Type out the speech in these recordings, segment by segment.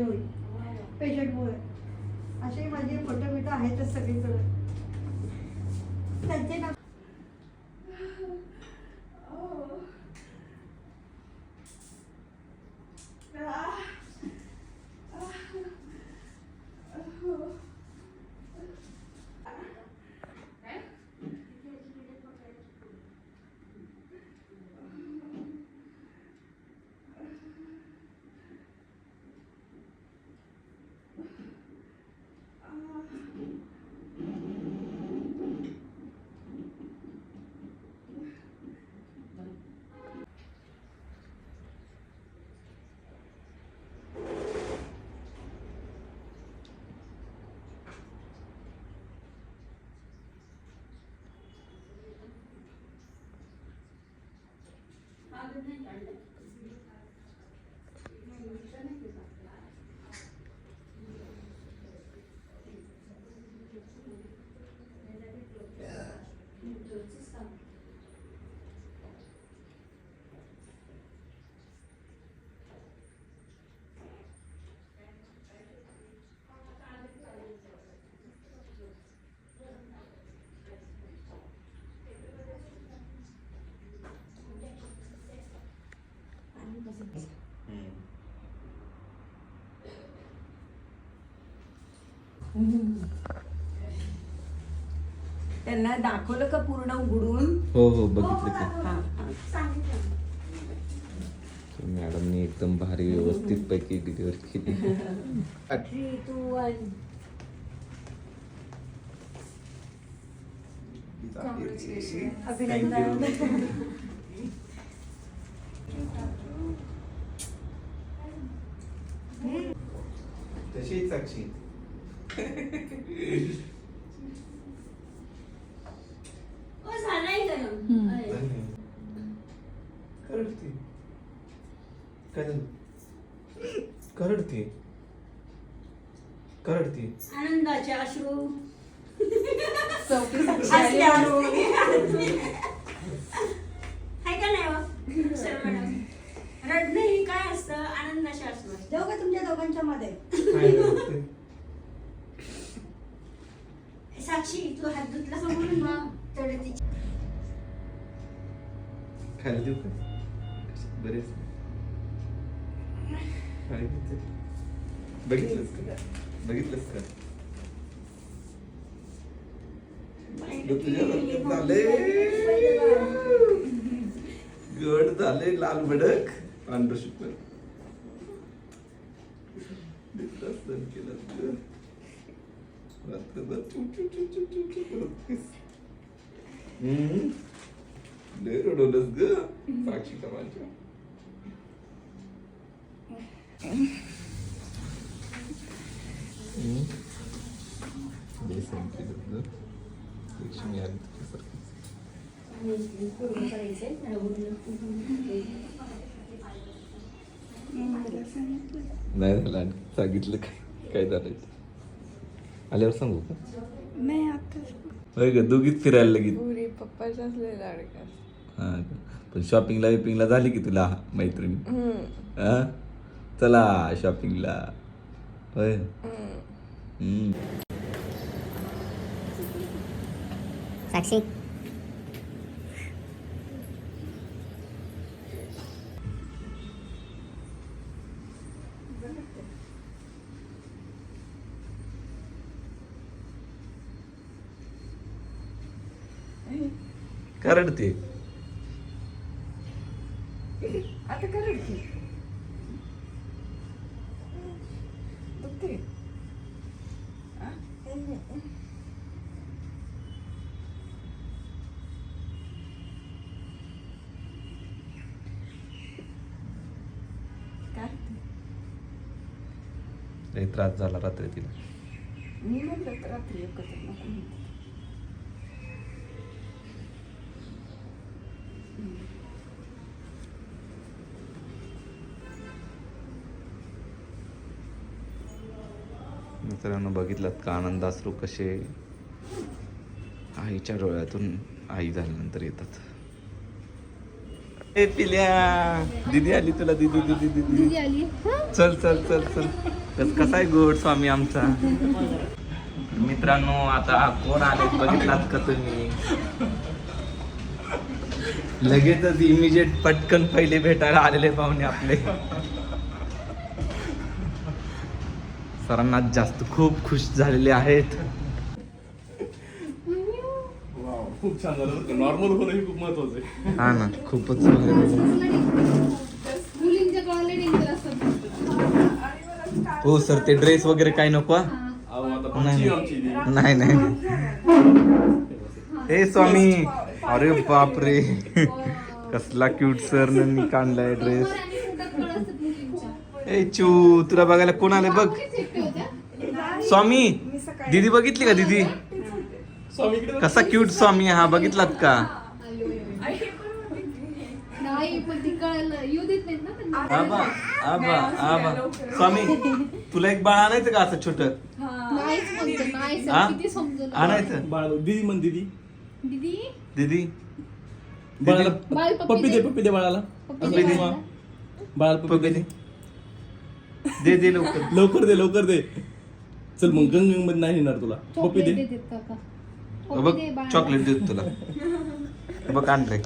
सगळीकडे पाहिजे होईल पेशंटमुळे असे माझे फोटो बिटो आहेतच सगळीकडे. त्यांचे नाव ना त्यांना दाखवलं का पूर्ण उघडून? हो हो बघितलं की. मॅडमनी एकदम भारी व्यवस्थित पैकी डिलिव्हरी केली. Three, two, one. अभिनंदन तशी साक्षी करडती. झालं करडती. करडती. आनंदाचे अश्रू. हाय का नाही हो? रडणं ही काय असतं? आनंदाचे अश्रू. देऊ का तुमच्या दोघांच्या मध्ये काय करते? साक्षी तू हात धुतला समोरून मग तेवढं तिची खायला देऊ का? बरेच. काय बघितलंस का? बघितलंस का? तुझ्या झाले. गड झाले लाल भडक. पांढर शुक्र केलं नाही झालं आणि सांगितलं काय काय झालं ते. आल्यावर सांगू का? नाही आताच होय ग दोघीच फिरायला लगेच पुरी पप्पाच असले लाडका हा का? पण शॉपिंगला विपिंगला झाली की तुला मैत्रिणी? हा? चला शॉपिंगला होय? हम्म. साक्षी. का. रडते आता दुखते लय त्रास झाला रात्री तिला. मी म्हणलं तर रात्री एकत्र नको मित्रांनो बघितलात का? आनंदाश्रू कसे आईच्या डोळ्यातून आई झाल्यानंतर येतात. ए पिल्या! दीदी आली तुला दीदी दीदी दीदी चल चल चल चल. कस कसा आहे गोड स्वामी आमचा? मित्रांनो आता कोण आले बघितलात का तुम्ही? लगेचच इमिजिएट पटकन पहिले भेटायला आलेले पाहुणे आपले. सरांना जास्त खूप खुश झालेले आहेत. खूप छान झालं नॉर्मल होणं हे खूप महत्वाचं आहे. हा ना खूपच हो सर ते ड्रेस वगैरे काय नको. नाही नाही. हे स्वामी. अरे बापरे. कसला क्यूट सर मी काढलाय ड्रेस ए चू तुला बघायला कोण आले बघ. स्वामी दीदी बघितली का दीदी. कसा क्यूट स्वामी हा बघितलात का. आबा आबा आबा. स्वामी तुला एक बाळ आणायचं का असं छोट? आणायचं? बाळ दीदी म्हण दीदी. दीदी? दीदी? बाळाला बाळ पप्पी पप्पी दे. पप्पी दे बाळाला. पप्पी दे. बाळाला. बाळाला पप्पी दे. दे. दे लवकर. लवकर दे लवकर दे. चल मग गंग गंगमध्ये नाही येणार तुला. पप्पी चॉकलेट दे देतात काका बघ पप्पी दे बाळाला. चॉकलेट देतो तुला. बघ आण रे.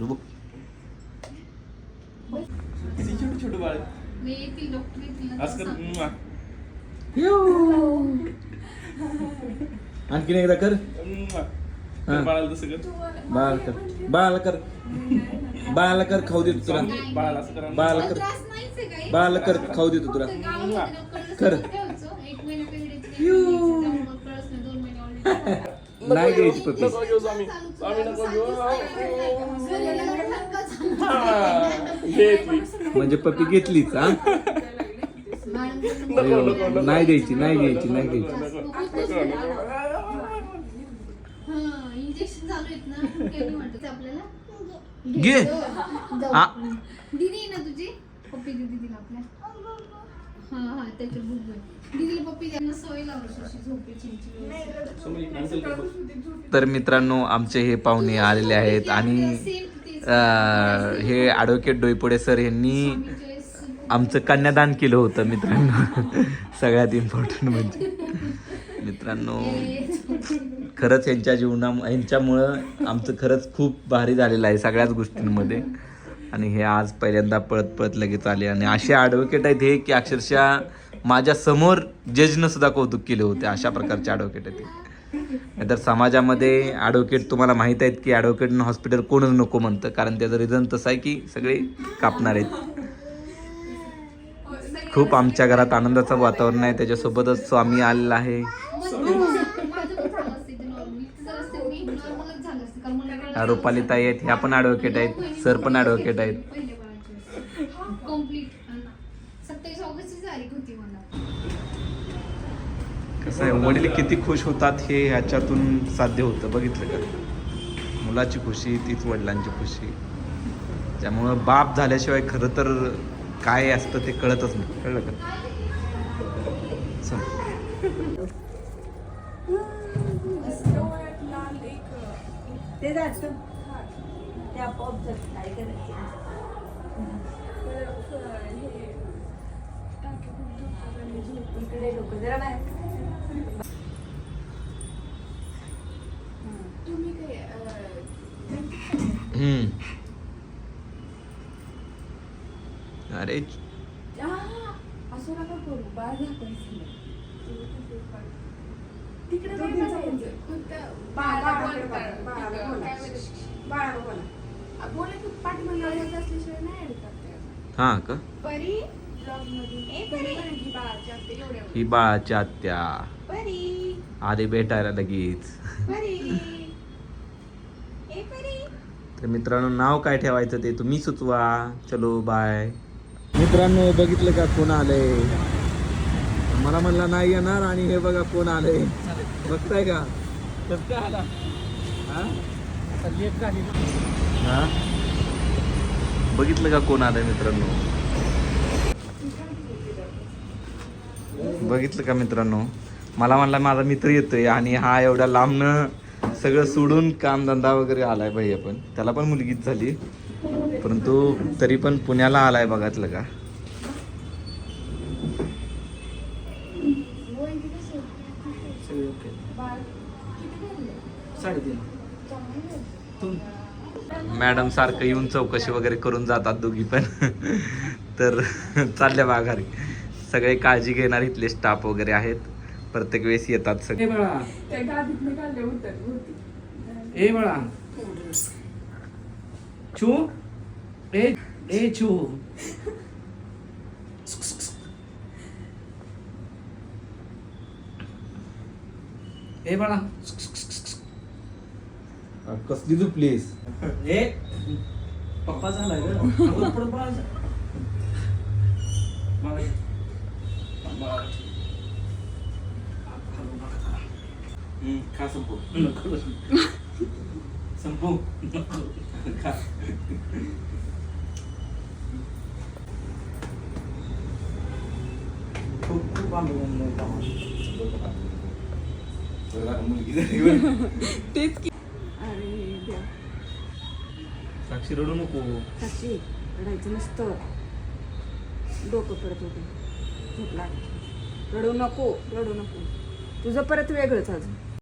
बघ. किती छोटं छोटं बाळ आहे. मी येतील डॉक्टर येतील ना असं कर. आणखीन एकदा कर. हा. बाळाला तसं कर बाळाला कर बाळाला कर बाळाला कर खाऊ देतो तुला स्वामी, बाळाला असं करा बाळाला मला कर त्रास नाहीच आहे काही. बाळाला कर खाऊ देतो तुला फक्त गावामध्ये ना कळस कर. ठेवायचं. एक महिना पिरियडची नाही घ्यायची. त्यामुळे कळस नाही, दोन महिने already. नाही घ्यायची पप्पी नको घेऊ स्वामी स्वामी नको घेऊ हा, घेतली म्हणजे पप्पी घेतलीच हा मॅडम नाही द्यायची नाही घ्यायची नाही घ्यायची हा इंजेक्शन चालू आहेत ना केली म्हणतात ते आपल्याला? घे. जाऊ. आ. दीदी आहे ना तुझी? पप्पी आपल्या. हा हा त्याच्या बुक दीदीला पप्पी द्यायला सवय लावायची अशी झोपेची स्वामी cancel कर बघ. तर मित्रांनो आमचे हे पाहुणे आलेले आहेत आणि अं, हे ॲडव्होकेट डोईपुडे सर यांनी आमचं कन्यादान केलं होतं मित्रांनो. सगळ्यात इम्पॉर्टंट म्हणजे. मित्रांनो खरंच यांच्या जीवना यांच्यामुळं आमचं खरंच खूप भारी झालेलं आहे सगळ्याच गोष्टींमध्ये. आणि हे आज पहिल्यांदा पळत पळत लगेच आले. आणि असे ॲडव्होकेट आहेत हे की अक्षरशः माझ्यासमोर जजनं सुद्धा कौतुक केले होते. अशा प्रकारचे ॲडव्होकेट आहेत नाहीतर समाजामध्ये ॲडव्होकेट तुम्हाला माहीत आहेत की ॲडव्होकेट हॉस्पिटल कोणच नको म्हणतं. कारण त्याचं रिझन तसं आहे की सगळे कापणार आहेत. खूप आमच्या घरात आनंदाचं वातावरण आहे. त्याच्यासोबतच स्वामी आलेला आहे. रुपाली ताई आहेत ह्या पण ॲडव्होकेट आहेत सर पण ॲडव्होकेट आहेत. कसं आहे वडील किती खुश होतात हे ह्याच्यातून साध्य होतं. बघितलं का? मुलाची खुशी तीच वडिलांची खुशी. त्यामुळं बाप झाल्याशिवाय खरं तर काय असतं ते कळतच नाही. कळलं का? चल. ते जायचं. ते आपोआप जातं. काय करायचं. इकडे लोक जरा बाहेर तुम्ही काय हम्म. अरे असं नका करू बाळ दाखवायचं तिकडे नाही बघायचं. फक्त बाळाला बोल कर. तिकडं काय बोलायचं? आ, बोला की पाठीमागे आवाज असल्याशिवाय नाही ऐकतात ते. हां का ही बाळाची आत्या परी. आधी भेटायला लगेच. परी. ए परी. तर मित्रांनो नाव काय ठेवायचं ते तुम्ही सुचवा. चलो बाय मित्रांनो बघितलं का कोण आलंय? मला म्हणला नाही येणार आणि हे बघा कोण आलंय बघताय का? आला? हा? हा? बघितलं का कोण आलंय मित्रांनो? बघितलं का मित्रांनो? मला म्हणला माझा मित्र येतोय आणि हा एवढ्या लांबनं सगळं सोडून कामधंदा वगैरे आलाय भाई पण त्याला पण मुलगीच झाली. परंतु तरी पण पुण्याला आलाय बघातलं का? मॅडम सारखं येऊन चौकशी वगैरे करून जातात दोघी पण. तर चालल्या बा घरी. सगळे काळजी घेणार इथले स्टाफ वगैरे आहेत. प्रत्येक वेळेस येतात सगळे. ए बाळा. छू ए ए छू ए बाळा. कसली तू प्लेस ए पप्पा झालाय ग अगं, पुढं बाळा जा. बाळा ये. बाळा. हलवू नका त्याला. हम्म, खा संपू नको. संपू खा खूप खूप आंदोलन मुलगी झाली बरं. तेच की साक्षी रडू नको. साक्षी रडायचं नसतं. डोकं परत होते झोप लागली रडू नको रडू नको. तुझं परत वेगळंच अजून.